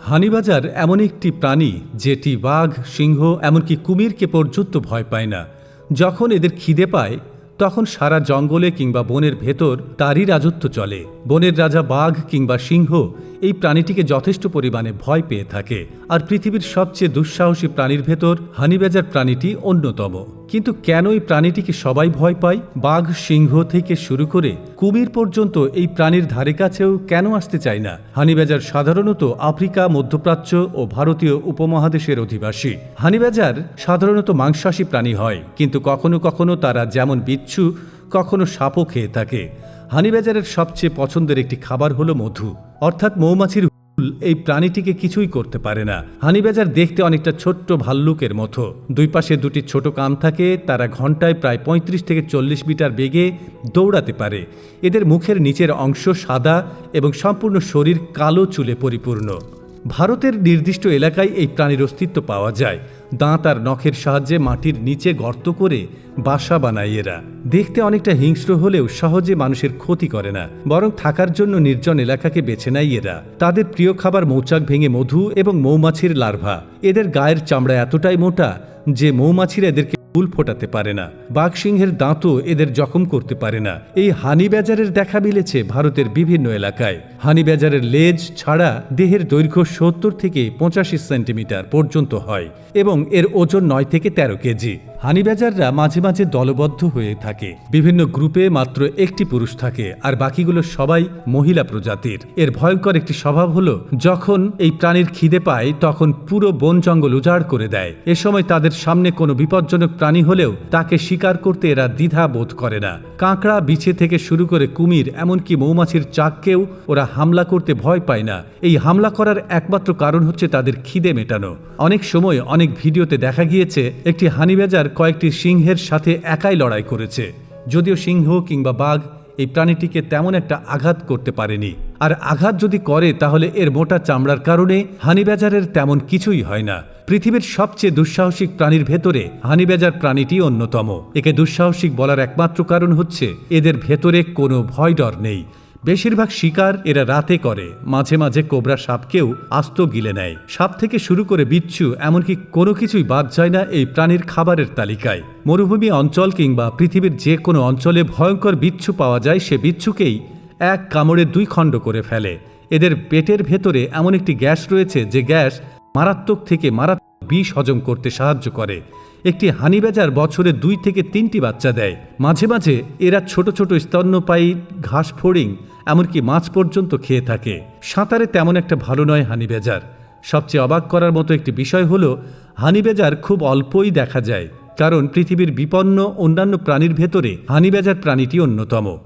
হানিবাজার এমন একটি প্রাণী যেটি বাঘ, সিংহ, এমনকি কুমিরকে পর্যন্ত ভয় পায় না। যখন এদের খিদে পায়, তখন সারা জঙ্গলে কিংবা বনের ভেতর তারই রাজত্ব চলে। বনের রাজা বাঘ কিংবা সিংহ এই প্রাণীটিকে যথেষ্ট পরিমাণে ভয় পেয়ে থাকে। আর পৃথিবীর সবচেয়ে দুঃসাহসী প্রাণীর ভেতর হানিবাজার প্রাণীটি অন্যতম। কিন্তু কেন এই প্রাণীটিকে সবাই ভয় পায়? বাঘ, সিংহ থেকে শুরু করে কুমির পর্যন্ত এই প্রাণীর ধারে কাছেও কেন আসতে চায় না? হানিবাজার সাধারণত আফ্রিকা, মধ্যপ্রাচ্য ও ভারতীয় উপমহাদেশের অধিবাসী। হানিবাজার সাধারণত মাংসাশী প্রাণী হয়, কিন্তু কখনো কখনো তারা যেমন বিচ্ছু, কখনো সাপও খেয়ে থাকে। হানিবাজারের সবচেয়ে পছন্দের একটি খাবার হলো মধু। অর্থাৎ মৌমাছির এই প্রাণীটিকে কিছুই করতে পারে না। হানিবাজার দেখতে অনেকটা ছোট্ট ভাল্লুকের মতো। দুই পাশে দুটি ছোট কাম থাকে, তারা ঘন্টায় প্রায় ৩৫ থেকে চল্লিশ মিটার বেগে দৌড়াতে পারে। এদের মুখের নিচের অংশ সাদা এবং সম্পূর্ণ শরীর কালো চুলে পরিপূর্ণ। ভারতের নির্দিষ্ট এলাকায় এই প্রাণীর অস্তিত্ব পাওয়া যায়। দাঁত আর নখের সাহায্যে মাটির নিচে গর্ত করে বাসা বানায় এরা। দেখতে অনেকটা হিংস্র হলেও সহজে মানুষের ক্ষতি করে না। বরং থাকার জন্য নির্জন এলাকাকে বেছে নেয় এরা। তাদের প্রিয় খাবার মৌচাক ভেঙে মধু এবং মৌমাছির লার্ভা। এদের গায়ের চামড়া এতটাই মোটা যে মৌমাছিরা এদেরকে ফুল ফোটাতে পারে না, বাঘ সিংহের দাঁতও এদের জখম করতে পারে না। এই হানি বেজারের দেখা মিলেছে ভারতের বিভিন্ন এলাকায়। হানি বেজারের লেজ ছাড়া দেহের দৈর্ঘ্য সত্তর থেকে পঁচাশি সেন্টিমিটার পর্যন্ত হয় এবং এর ওজন নয় থেকে তেরো কেজি। হানিবেজাররা মাঝে মাঝে দলবদ্ধ হয়ে থাকে। বিভিন্ন গ্রুপে মাত্র একটি পুরুষ থাকে আর বাকিগুলো সবাই মহিলা প্রজাতির। এর ভয়ঙ্কর একটি স্বভাব হলো, যখন এই প্রাণীর খিদে পায়, তখন পুরো বন জঙ্গল উজাড় করে দেয়। এ সময় তাদের সামনে কোনো বিপজ্জনক প্রাণী হলেও তাকে শিকার করতে এরা দ্বিধা বোধ করে না। কাঁকড়া, বিছে থেকে শুরু করে কুমির, এমনকি মৌমাছির চাককেও ওরা হামলা করতে ভয় পায় না। এই হামলা করার একমাত্র কারণ হচ্ছে তাদের খিদে মেটানো। অনেক সময় অনেক ভিডিওতে দেখা গিয়েছে, একটি হানিবেজার কয়েকটি সিংহের সাথে একাই লড়াই করেছে। যদিও সিংহ কিংবা বাঘ এই প্রাণীটিকে তেমন একটা আঘাত করতে পারেনি। আর আঘাত যদি করে, তাহলে এর মোটা চামড়ার কারণে হানিবেজারের তেমন কিছুই হয় না। পৃথিবীর সবচেয়ে দুঃসাহসিক প্রাণীর ভেতরে হানিবেজার প্রাণীটি অন্যতম। একে দুঃসাহসিক বলার একমাত্র কারণ হচ্ছে, এদের ভেতরে কোনো ভয় ডর নেই। বেশিরভাগ শিকার এরা রাতে করে, মাঝে মাঝে কোবরা সাপকেও আস্ত গিলে নেয়। সাপ থেকে শুরু করে বিচ্ছু, এমনকি কোনো কিছুই বাদ যায় না এই প্রাণীর খাবারের তালিকায়। মরুভূমি অঞ্চল কিংবা পৃথিবীর যে কোনো অঞ্চলে ভয়ঙ্কর বিচ্ছু পাওয়া যায়, সে বিচ্ছুকেই এক কামড়ে দুই খণ্ড করে ফেলে। এদের পেটের ভেতরে এমন একটি গ্যাস রয়েছে যে গ্যাস মারাত্মক থেকে মারাত্মক বিষ হজম করতে সাহায্য করে। একটি হানিবেজার বছরে দুই থেকে তিনটি বাচ্চা দেয়। মাঝে মাঝে এরা ছোট ছোট স্তন্যপায়ী ঘাস ফড়িং এমনকি মাছ পর্যন্ত খেয়ে থাকে। সাঁতারে তেমন একটা ভালো নয় হানিবেজার। সবচেয়ে অবাক করার মতো একটি বিষয় হলো, হানিবেজার খুব অল্পই দেখা যায়। কারণ পৃথিবীর বিপন্ন, অন্যান্য প্রাণীর ভেতরে হানিবেজার প্রাণীটি অন্যতম।